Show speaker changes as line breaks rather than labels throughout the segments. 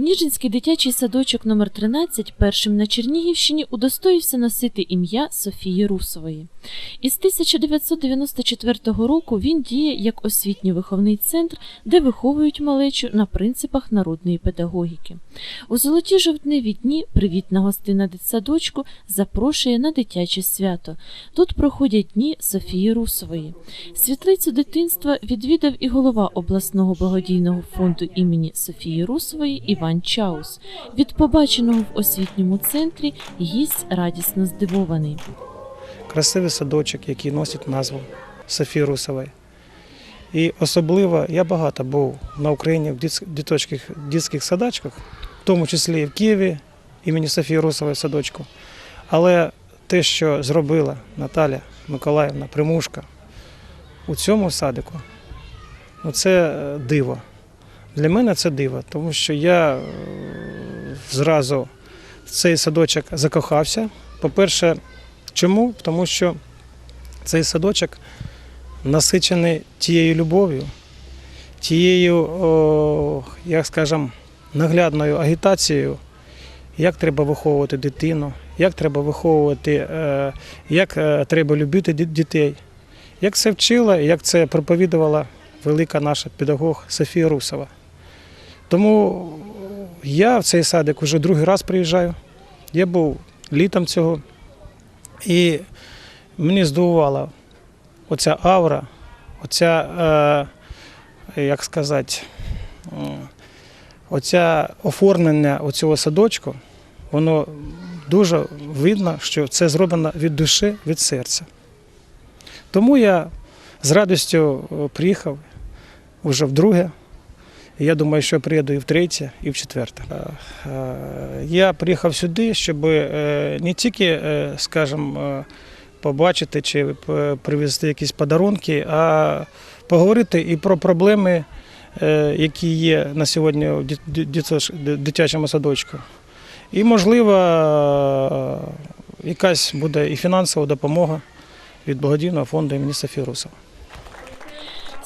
Ніжинський дитячий садочок номер 13 першим на Чернігівщині удостоївся носити ім'я Софії Русової. Із 1994 року він діє як освітньо-виховний центр, де виховують малечу на принципах народної педагогіки. У золоті жовтневі дні привітна гостина дитсадочку запрошує на дитяче свято. Тут проходять дні Софії Русової. Світлицю дитинства відвідав і голова обласного благодійного фонду імені Софії Русової Іван Чаус. Від побаченого в освітньому центрі гість радісно здивований.
красивий садочок, який носить назву Софії Русової. І особливо я багато був на Україні в диточих, дитячих садочках, в тому числі і в Києві імені Софії Русової садочку. Але те, що зробила Наталя Миколаївна Примушка у цьому садику, ну це е, диво. Для мене це диво, тому що я е, зразу в цей садочок закохався. По-перше, Чому? Тому що цей садочок насичений тією любов'ю, тією, о, як скажемо, наглядною агітацією, як треба виховувати дитину, як треба виховувати, е, як е, треба любити дітей. Як це вчила, як це проповідувала велика наша педагог Софія Русова. Тому я в цей садик вже другий раз приїжджаю. Я був літом цього. І мені здивувала оця аура, оця, е, як сказати, оця оформлення оцього садочку, воно дуже видно, що це зроблено від душі, від серця. Тому я з радістю е, приїхав вже вдруге. Я думаю, що я приїду і втретє, і в четверте. Е, е, Я приїхав сюди, щоб е, не тільки, скажімо, побачити чи привезти якісь подарунки, а поговорити і про проблеми, які є на сьогодні в дитячому садочку. І, можливо, якась буде і фінансова допомога від благодійного фонду імені Софії Русова.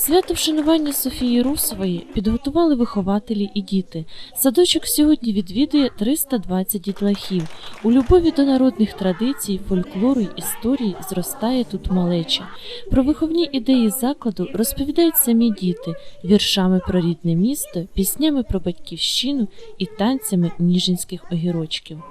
Свято вшанування Софії Русової підготували вихователі і діти. Садочок сьогодні відвідує 320 дітлахів. У любові до народних традицій, фольклору й історії зростає тут малеча. Про виховні ідеї закладу розповідають самі діти віршами про рідне місто, піснями про батьківщину і танцями ніжинських огірочків.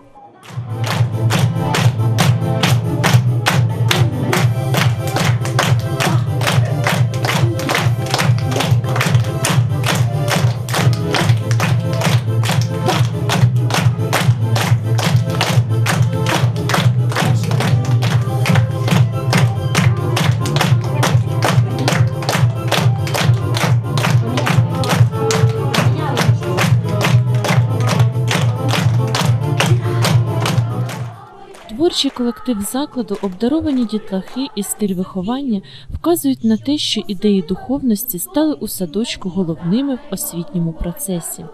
Творчий колектив закладу, обдаровані дітлахи і стиль виховання вказують на те, що ідеї духовності стали у садочку головними в освітньому процесі.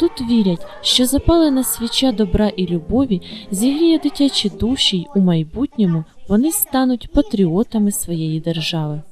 Тут вірять, що запалена свіча добра і любові зігріє дитячі душі й у майбутньому вони стануть патріотами своєї держави.